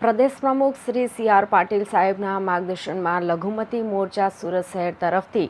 પ્રદેશ પ્રમુખ Shri C R Patil સાહેબના માર્ગદર્શનમાં લઘુમતી મોરચા સુરત શહેર તરફથી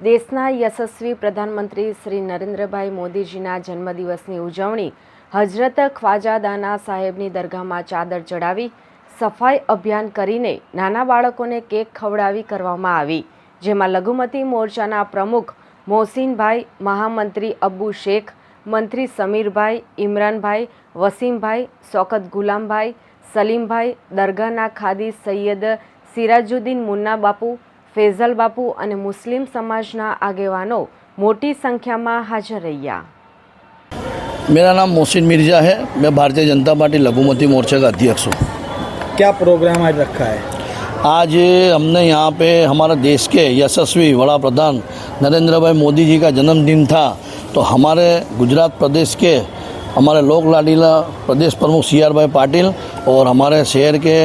દેશના યશસ્વી પ્રધાનમંત્રી શ્રી નરેન્દ્રભાઈ મોદીજીના જન્મદિવસની ઉજવણી હજરત ખ્વાજાદાના સાહેબની દરગાહમાં ચાદર ચડાવી સફાઈ અભિયાન કરીને નાના બાળકોને કેક ખવડાવી કરવામાં આવી, જેમાં લઘુમતી મોરચાના પ્રમુખ મોહસિનભાઈ, મહામંત્રી અબ્બુ શેખ, મંત્રી સમીરભાઈ, ઇમરાનભાઈ વસીમભાઈ શોકત ગુલામભાઈ સલીમભાઈ દરગાહના ખાદી સૈયદ સિરાજુદ્દીન મુન્ના બાપુ ફેઝલ બાપુ અને મુસ્લિમ સમાજના આગેવાનો મોટી સંખ્યામાં હાજર રહ્યા मेरा नाम मोहसिन मिर्ज़ा है मैं भारतीय जनता पार्टी लघुमती मोर्चा का अध्यक्ष हूँ क्या प्रोग्राम आज रखा है आज हमने यहाँ पे हमारा देश के यशस्वी वड़ा प्रधान नरेंद्र भाई मोदी जी का जन्मदिन था तो हमारे गुजरात प्रदेश के हमारे लोक लाडीला प्रदेश प्रमुख सी आर भाई पाटिल और हमारे शहर के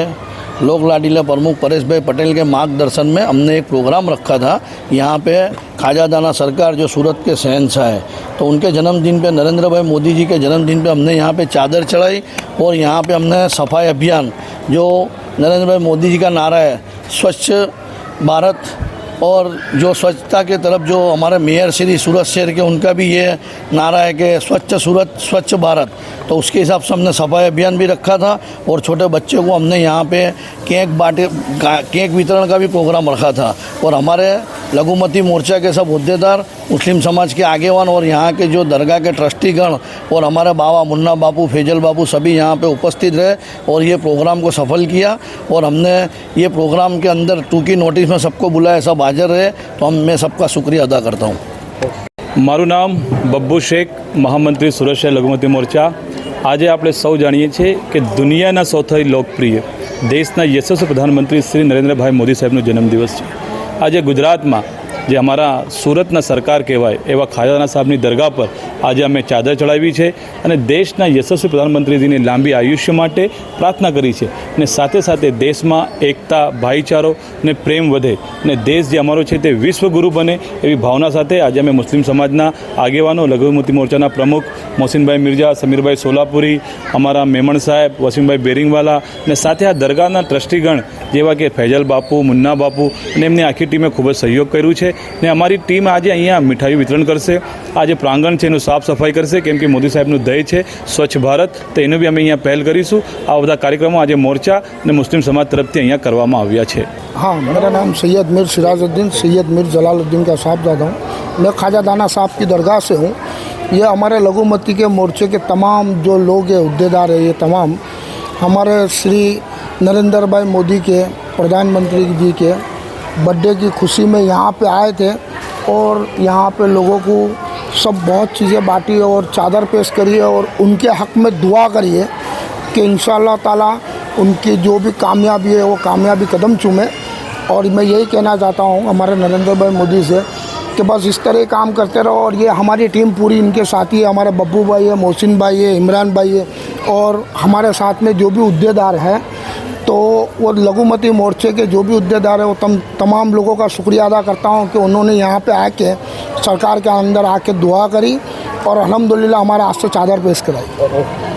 लोक लाडीला प्रमुख परेश भाई पटेल के मार्गदर्शन में हमने एक प्रोग्राम रखा था। यहाँ पे खाजा दाना सरकार जो सूरत के शहनशाह है तो उनके जन्मदिन पे नरेंद्र भाई मोदी जी के जन्मदिन पे हमने यहाँ पे चादर चढ़ाई और यहाँ पे हमने सफ़ाई अभियान, जो नरेंद्र भाई मोदी जी का नारा है, स्वच्छ भारत और जो स्वच्छता के तरफ़ जो हमारे मेयर श्री सूरत शहर के, उनका भी ये नारा है कि स्वच्छ सूरत स्वच्छ भारत। तो उसके हिसाब से हमने सफ़ाई अभियान भी रखा था और छोटे बच्चों को हमने यहाँ पे केक बांटे केक वितरण का भी प्रोग्राम रखा था। और हमारे लघुमती मोर्चा के सब अहदेदार मुस्लिम समाज के आगेवान और यहाँ के जो दरगाह के ट्रस्टीगण और हमारे बाबा मुन्ना बापू फैजल बापू सभी यहाँ पे उपस्थित रहे और ये प्रोग्राम को सफल किया और हमने ये प्रोग्राम के अंदर टूकी नोटिस में सबको बुलाया सब हाजिर रहे तो हम मैं सबका शुक्रिया अदा करता हूँ મારું નામ બબ્બુ શેખ મહામંત્રી સુરત શહેર લઘુમતી મોરચા આજે આપણે સૌ જાણીએ છીએ કે દુનિયાના સૌથી લોકપ્રિય દેશના યશસ્વી પ્રધાનમંત્રી શ્રી નરેન્દ્રભાઈ મોદી સાહેબનો જન્મદિવસ છે આજે ગુજરાતમાં જે અમારા સુરતના સરકાર કહેવાય એવા ખાજાના સાહેબની દરગાહ પર આજે અમે ચાદર ચડાવી છે અને દેશના યશસ્વી પ્રધાનમંત્રીજીની લાંબી આયુષ્ય માટે પ્રાર્થના કરી છે. અને સાથે સાથે દેશમાં એકતા, ભાઈચારો અને પ્રેમ વધે અને દેશ જે અમારો છે તે વિશ્વગુરુ બને એવી ભાવના સાથે આજે અમે મુસ્લિમ સમાજના આગેવાનો, લઘુમતી મોરચાના પ્રમુખ મોહસિનભાઈ મિર્ઝા સમીરભાઈ સોલાપુરી, અમારા મેમણ સાહેબ, વસીમભાઈ બેરિંગવાલા અને સાથે આ દરગાહના ટ્રસ્ટીગણ જેવા કે ફૈજલ બાપુ, મુન્ના બાપુ અને એમની આખી ટીમે ખૂબ જ સહયોગ કર્યું છે. ને અમારી ટીમ આજે અહીંયા મીઠાઈ વિતરણ કરશે આ જે પ્રાંગણ છે એનું સાફ સફાઈ કરશે કેમ કે મોદી સાહેબનું દય છે સ્વચ્છ ભારત તો એનું બી અમે અહીંયા પહેલ કરીશું આ બધા કાર્યક્રમો આજે મોરચા અને મુસ્લિમ સમાજ તરફથી અહીંયા કરવામાં આવ્યા છે हाँ मेरा नाम सैयद मीर सिराजुद्दीन सैयद मीर जलालुद्दीन का साहबजादा हूँ मैं ख्वाजा दाना साहब की दरगाह से हूँ ये हमारे लघुमती के मोर्चे के तमाम जो लोग हैं अहदेदार है ये तमाम हमारे श्री नरेंद्र भाई मोदी के प्रधानमंत्री जी के बर्थडे की खुशी में यहाँ पे आए थे और यहाँ पे लोगों को सब बहुत चीज़ें बांटी और चादर पेश करिए और उनके हक में दुआ करिए कि इन ताला उनकी जो भी कामयाबी है, वो कामयाबी कदम चूमे। और मैं यही कहना चाहता हूँ हमारे नरेंद्र भाई मोदी से कि बस इस तरह काम करते रहो और ये हमारी टीम पूरी इनके साथी है हमारे बब्बू भाई है, मोहसिन भाई है, इमरान भाई है और हमारे साथ में जो भी अहदेदार हैं तो वो लघुमती मोर्चे के जो भी उद्देदार हैं, वो तम, तमाम लोगों का शुक्रिया अदा करता हूँ कि उन्होंने यहाँ पे आके सरकार के अंदर आके दुआ करी और अलहमदिल्ला हमारे आज से चादर पेश कराई।